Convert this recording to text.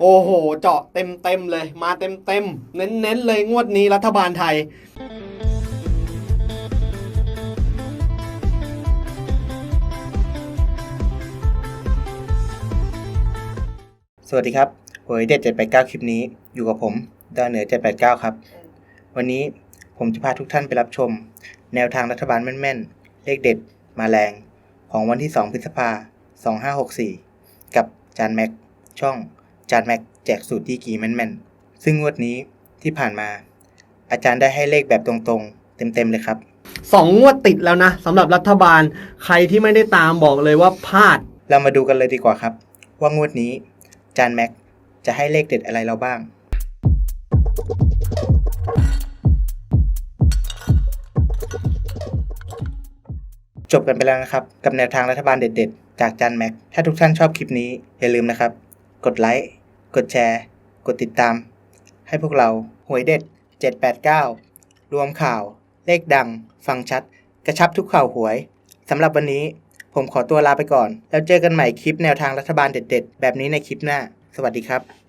โอ้โห เจาะเต็มเต็มเลย มาเต็มเต็มเน้นเน้นเลยงวดนี้รัฐบาลไทย สวัสดีครับหวยเด็ด789คลิปนี้ อยู่กับผมดาวเหนือ789ครับ วันนี้ผมจะพาทุกท่านไปรับชม แนวทางรัฐบาลแม่นๆ เลขเด็ดมาแรง ของวันที่ 2 พฤษภา2564 กับจานแม็กช่อง จานแม็กแจกสูตรดีกรีแม่นๆ ซึ่งงวดนี้ที่ผ่านมา อาจารย์ได้ให้เลขแบบตรงๆ เต็มๆเลยครับ สองงวดติดแล้วนะสำหรับรัฐบาลใครที่ไม่ได้ตามบอกเลยว่าพลาด เรามาดูกันเลยดีกว่าครับ ว่างวดนี้จานแม็กจะให้เลขเด็ดอะไรเราบ้าง จบกันไปแล้วนะครับ กับแนวทางรัฐบาลเด็ดๆ จากจานแม็กถ้าทุกท่านชอบคลิปนี้อย่าลืมนะครับ กดไลค์ กดแชร์ กดติดตาม ให้พวกเราหวยเด็ด 789 รวมข่าว เลขดัง ฟังชัด กระชับทุกข่าวหวยสำหรับวันนี้ผมขอตัวลาไปก่อน แล้วเจอกันใหม่คลิปแนวทางรัฐบาลเด็ด ๆ แบบนี้ในคลิปหน้า สวัสดีครับ